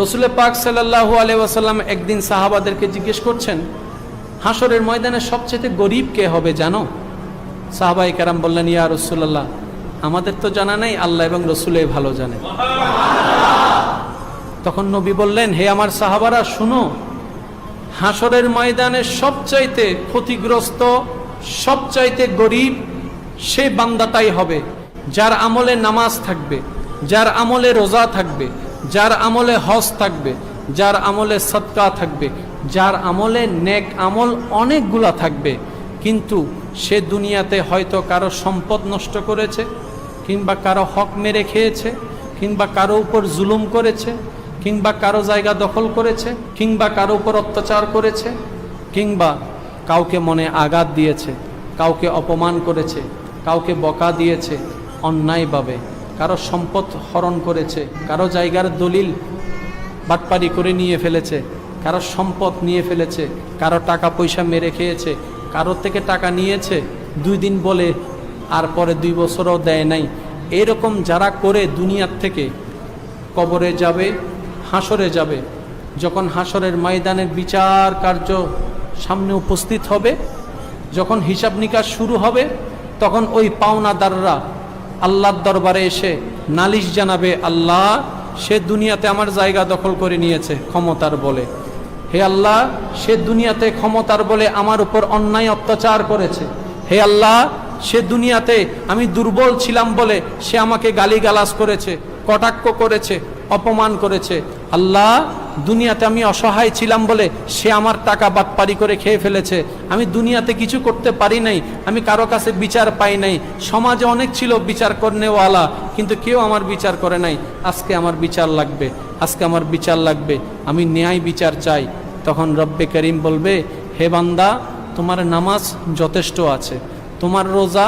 রসুলের পাক সাল্লাহু ওয়াসাল্লাম একদিন সাহাবাদেরকে জিজ্ঞেস করছেন হাসরের ময়দানে সবচেয়ে গরিব কে হবে জানো? সাহাবাই কারাম বললেন, ইয়া রসুল্লাহ আমাদের তো জানা নেই, আল্লাহ এবং রসুলে ভালো জানে। তখন নবী বললেন, হে আমার সাহাবারা, শুনো হাসরের ময়দানে সবচাইতে ক্ষতিগ্রস্ত, সবচাইতে গরিব সেই বান্দাটাই হবে, যার আমলে নামাজ থাকবে, যার আমলে রোজা থাকবে যার আমলে হজ থাকবে, যার আমলে সৎকা থাকবে, যার আমলে নেক আমল অনেকগুলা থাকবে, কিন্তু সে দুনিয়াতে হয়তো কারও সম্পদ নষ্ট করেছে, কিংবা কারও হক মেরে খেয়েছে, কিংবা কারও উপর জুলুম করেছে, কিংবা কারও জায়গা দখল করেছে, কিংবা কারও উপর অত্যাচার করেছে, কিংবা কাউকে মনে আঘাত দিয়েছে, কাউকে অপমান করেছে, কাউকে বকা দিয়েছে, অন্যায়ভাবে। কারও সম্পদ হরণ করেছে, কারও জায়গার দলিল বাটপারি করে নিয়ে ফেলেছে, কারও সম্পদ নিয়ে ফেলেছে, কারও টাকা পয়সা মেরে খেয়েছে, কারও থেকে টাকা নিয়েছে, দুই দিন বলে আর পরে দুই বছরও দেয় নাই। এরকম যারা করে দুনিয়ার থেকে কবরে যাবে হাসরে যাবে, যখন হাসরের ময়দানের বিচার কার্য সামনে উপস্থিত হবে, যখন হিসাব নিকাশ শুরু হবে, তখন ওই পাওনাদাররা আল্লাহর দরবারে এসে নালিশ জানাবে, আল্লাহ, সে দুনিয়াতে আমার জায়গা দখল করে নিয়েছে ক্ষমতার বলে। হে আল্লাহ, সে দুনিয়াতে ক্ষমতার বলে আমার উপর অন্যায় অত্যাচার করেছে। হে আল্লাহ, সে দুনিয়াতে আমি দুর্বল ছিলাম বলে সে আমাকে গালিগালাজ করেছে, কটাক্ষ করেছে, অপমান করেছে। আল্লাহ দুনিয়াতে আমি অসহায় ছিলাম বলে সে আমার টাকা বাটপারি করে খেয়ে ফেলেছে। আমি দুনিয়াতে কিছু করতে পারি নাই, আমি কারও কাছে বিচার পাই নাই। সমাজে অনেক ছিল বিচার করনেওয়ালা, কিন্তু কেউ আমার বিচার করে নাই। আজকে আমার বিচার লাগবে, আজকে আমার বিচার লাগবে, আমি ন্যায় বিচার চাই। তখন রব্বে করিম বলবে, হে বান্দা, তোমার নামাজ যথেষ্ট আছে, তোমার রোজা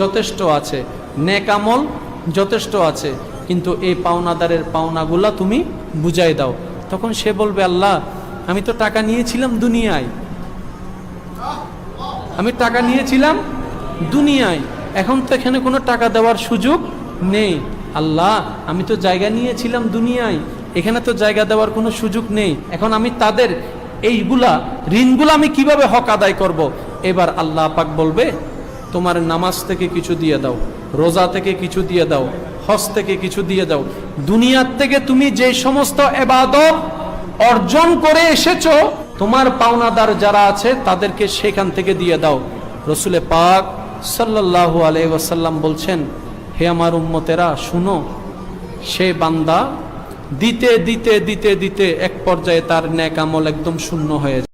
যথেষ্ট আছে নেকামল যথেষ্ট আছে, কিন্তু এই পাওনাদারের পাওনাগুলা তুমি বুঝাই দাও। তখন সে বলবে, আল্লাহ, আমি তো টাকা নিয়েছিলাম দুনিয়ায়। আমি টাকা নিয়েছিলাম দুনিয়ায়। এখন তো এখানে কোনো টাকা দেওয়ার সুযোগ নেই। আল্লাহ, আমি তো জায়গা নিয়েছিলাম দুনিয়ায়। এখানে তো জায়গা দেওয়ার কোনো সুযোগ নেই। এখন আমি তাদের এইগুলা, ঋণগুলো আমি কীভাবে হক আদায় করব। এবার আল্লাহ পাক বলবে, তোমার নামাজ থেকে কিছু দিয়ে দাও, রোজা থেকে কিছু দিয়ে দাও হজ থেকে কিছু দিয়ে দাও দুনিয়ার থেকে তুমি যে সমস্ত এবাদত অর্জন করে এসেছ, তোমার পাওনাদার যারা আছে তাদেরকে সেখান থেকে দিয়ে দাও। রসুলে পাক সাল্লাহ আলাই ওয়াসাল্লাম বলছেন, হে আমার উম্মতেরা, শুনো, সে বান্দা দিতে দিতে দিতে দিতে এক পর্যায়ে তার ন্যাক আমল একদম শূন্য হয়ে যায়।